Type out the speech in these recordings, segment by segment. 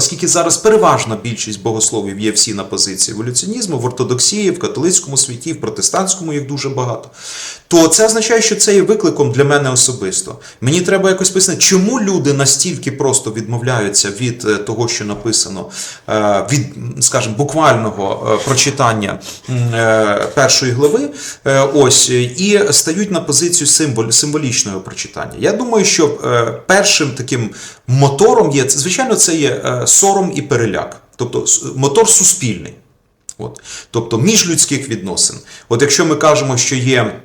оскільки зараз переважна більшість богословів є всі на позиції еволюціонізму, в ортодоксії, в католицькому світі, в протестантському їх дуже багато, то це означає, що це є викликом для мене особисто. Мені треба якось пояснити, чому люди настільки просто відмовляються від е, того, що написано, е, від, скажімо, буквального е, прочитання першої глави, ось, і стають на позицію символ, символічного прочитання. Я думаю, що першим таким мотором є, це, звичайно, це є сором і переляк, тобто мотор суспільний. От. Тобто міжлюдських відносин. От якщо ми кажемо, що є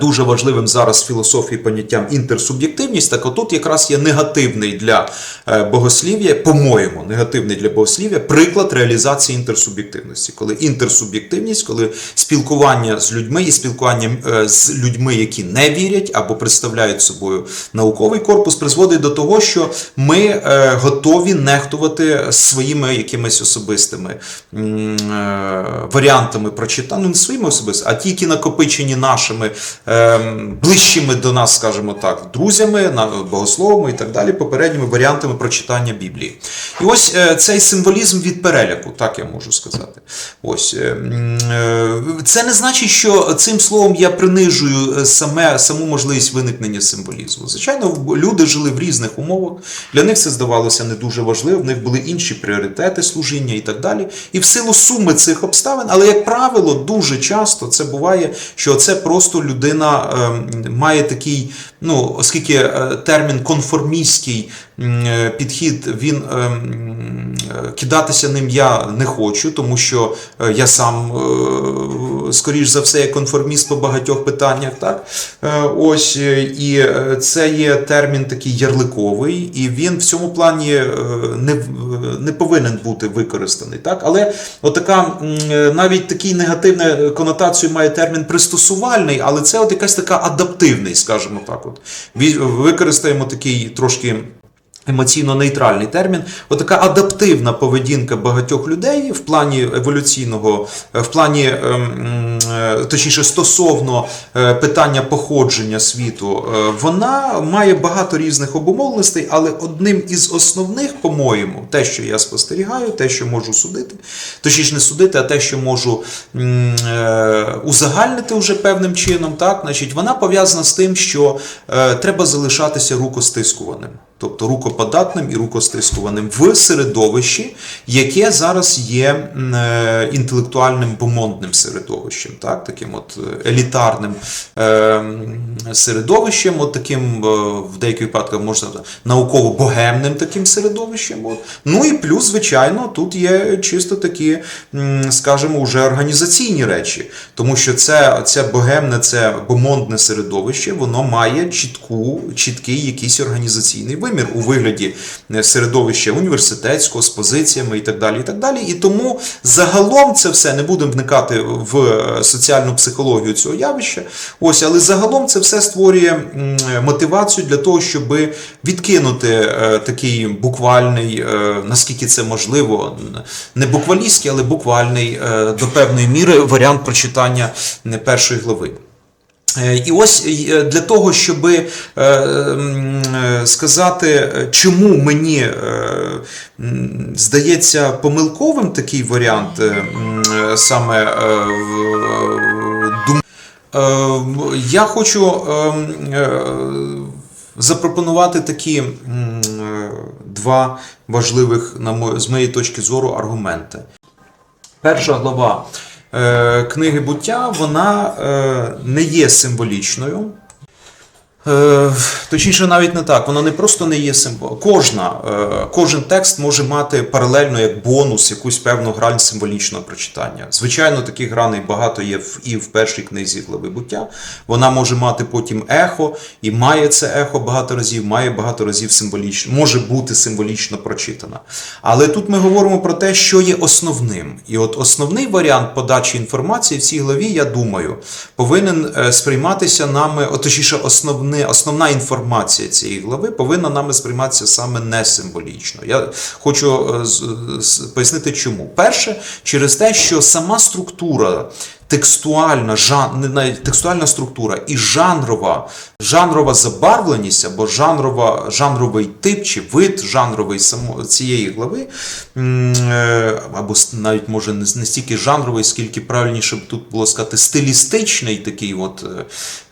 дуже важливим зараз в філософії поняттям інтерсуб'єктивність, так отут якраз є негативний для е, богослів'я, по-моєму, негативний для богослів'я приклад реалізації інтерсуб'єктивності. Коли інтерсуб'єктивність, коли спілкування з людьми і спілкування е, з людьми, які не вірять або представляють собою науковий корпус, призводить до того, що ми е, готові нехтувати своїми якимись особистими е, варіантами прочитання, ну не своїми особистими, а ті, які накопичені нашими е, ближчими до нас, скажімо так, друзями, богословами і так далі, попередніми варіантами прочитання Біблії. І ось е, цей символізм від переляку, так я можу сказати. Ось е, м, е, це не значить, що цим словом я принижую е, саме саму можливість виникнення символізму. Звичайно, люди жили в різних умовах. Для них це здавалося не дуже важливо. В них були інші пріоритети служіння і так далі. І в силу суми цих обставин, але як правило, дуже часто це буває, що це просто людина ем, має такий, ну оскільки е, термін конформістський е, підхід, він ем, е, кидатися ним я не хочу, тому що я сам, скоріш за все, є конформіст по багатьох питаннях. Так? Е, Ось е, і е, це є термін такий ярликовий, і він в цьому плані не, не повинен бути використаний. Так? Але отака навіть такий негативну конотацію має термін пристосувальний, але це от якась така адаптивний, скажімо так. От. Використаємо такий трошки. Емоційно нейтральний термін, отака адаптивна поведінка багатьох людей в плані еволюційного, в плані, ем, е, точніше, стосовно е, питання походження світу, е, вона має багато різних обумовленостей, але одним із основних, по-моєму, те, що я спостерігаю, те, що можу судити, точніше не судити, а те, що можу узагальнити вже певним чином, так, значить, вона пов'язана з тим, що треба залишатися рукостискуваним тобто рукоподатним і рукостискуваним в середовищі, яке зараз є е, інтелектуальним бомондним середовищем, так? таким от е, елітарним е, середовищем, от таким в деяких випадках можна науково-богемним таким середовищем. От. Ну і плюс, звичайно, тут є чисто такі, скажімо, вже організаційні речі, тому що це, це богемне, це бомондне середовище, воно має чітку, чіткий якийсь організаційний вимір у вигляді е, середовища університетського з позиціями і так далі. І так далі. І тому загалом це все не будемо вникати в е, соціальну психологію цього явища. Ось, але загалом це все створює мотивацію для того, щоб відкинути е, такий буквальний, е, наскільки це можливо, не буквалістський, але буквальний е, до певної міри варіант прочитання е, першої глави. Е, І ось е, для того, щоб е, сказати, чому мені здається помилковим такий варіант, саме я хочу запропонувати такі два важливих, з моєї точки зору, аргументи. Перша глава книги буття вона е, не є символічною. Е, точніше, навіть не так. Вона не просто не є символ. Кожна, е, кожен текст може мати паралельно як бонус якусь певну грань символічного прочитання. Звичайно, таких граней багато є і в першій книзі глави буття. Вона може мати потім ехо, і має це ехо багато разів, має багато разів символічно, може бути символічно прочитана. Але тут ми говоримо про те, що є основним. І от основний варіант подачі інформації в цій главі, я думаю, повинен е, сприйматися нами, от, точніше, основне, основна інформація цієї глави повинна нами сприйматися саме не символічно. Я хочу е, пояснити чому. Перше, через те, що сама структура текстуальна, жан, навіть текстуальна структура і жанрова, жанрова забарвленість або жанрова, жанровий тип чи вид жанровий само, цієї глави, е, або навіть може не, не стільки жанровий, скільки правильніше б тут було сказати стилістичний такий от е,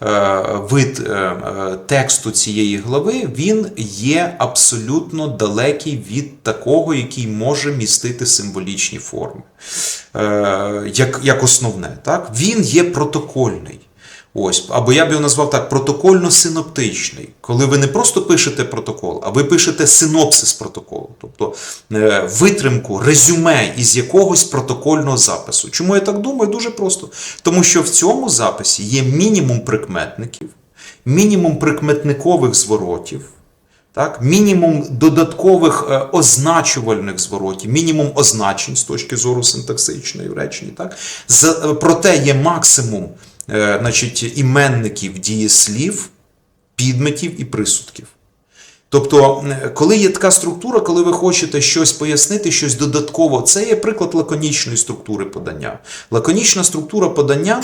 е, вид е, е, тексту цієї глави, він є абсолютно далекий від такого, який може містити символічні форми. Е, як, як основне, так? Він є протокольний. Ось, або я б його назвав так: протокольно-синоптичний. Коли ви не просто пишете протокол, а ви пишете синопсис протоколу, тобто е, витримку, резюме із якогось протокольного запису. Чому я так думаю? Дуже просто. Тому що в цьому записі є мінімум прикметників, мінімум прикметникових зворотів. Так, мінімум додаткових е, означувальних зворотів, мінімум означень з точки зору синтаксичної в реченні. Так? Е, проте є максимум е, значить, іменників дієслів, підметів і присудків. Тобто, коли є така структура, коли ви хочете щось пояснити, щось додатково, це є приклад лаконічної структури подання. Лаконічна структура подання.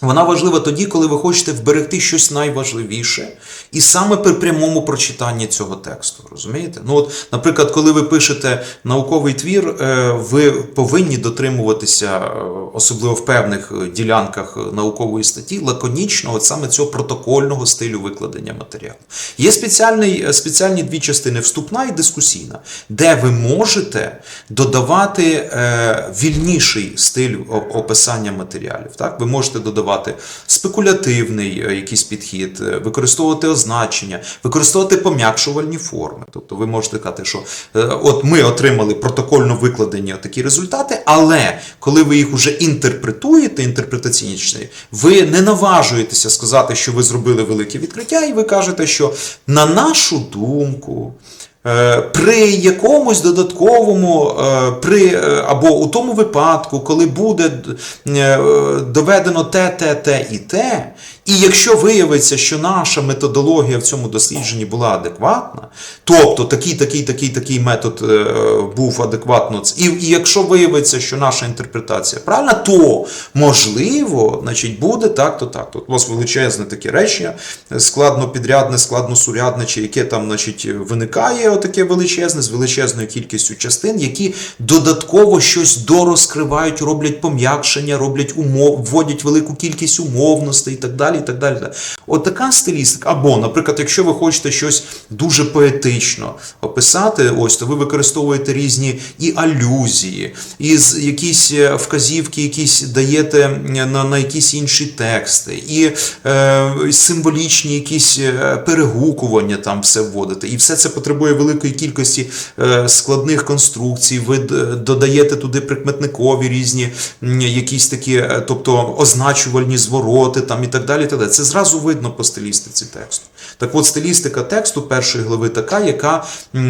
Вона важлива тоді, коли ви хочете вберегти щось найважливіше, і саме при прямому прочитанні цього тексту. Розумієте? Ну, от, наприклад, коли ви пишете науковий твір, е, ви повинні дотримуватися, е, особливо в певних е, ділянках наукової статті, лаконічного, от саме цього протокольного стилю викладення матеріалу. Є спеціальний, спеціальні дві частини: вступна і дискусійна, де ви можете додавати вільніший стиль описання матеріалів. Так? Ви можете додавати спекулятивний е, якийсь підхід, е, використовувати означення, використовувати пом'якшувальні форми. Тобто ви можете казати, що е, от ми отримали протокольно викладені такі результати, але коли ви їх уже інтерпретуєте, інтерпретаційні ви не наважуєтеся сказати, що ви зробили велике відкриття, і ви кажете, що на нашу думку. Е, При якомусь додатковому, е, при, е, або у тому випадку, коли буде доведено те, те, те і те, і якщо виявиться, що наша методологія в цьому дослідженні була адекватна, тобто такий, такий, такий, такий метод був адекватно, і, і якщо виявиться, що наша інтерпретація правильна, то можливо, значить, буде так, то так. Тут у вас величезне таке речення, складно підрядне, складно сурядне, чи яке там, значить, виникає отаке величезне з величезною кількістю частин, які додатково щось дорозкривають, роблять пом'якшення, роблять умов, вводять велику кількість умовностей і так далі. І так далі. От така стилістика. Або, наприклад, якщо ви хочете щось дуже поетично описати, ось то ви використовуєте різні і алюзії, і якісь е, вказівки, якісь даєте на, на якісь інші тексти, і е, символічні якісь е, перегукування там все вводите. І все це потребує великої кількості е, складних конструкцій. Ви додаєте туди прикметникові різні якісь такі, е, тобто означувальні звороти там і так далі. так далі. Це зразу видно по стилістиці тексту. Так от стилістика тексту першої глави така, яка е,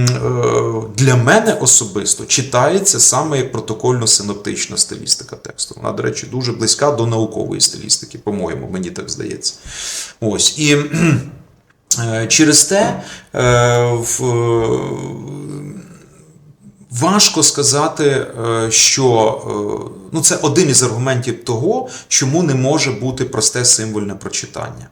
для мене особисто читається саме як протокольно-синоптична стилістика тексту. Вона, до речі, дуже близька до наукової стилістики, по-моєму, мені так здається. Ось. І е, через те е, Важко сказати, е, що е, ну, це один із аргументів того, чому не може бути просте символьне прочитання.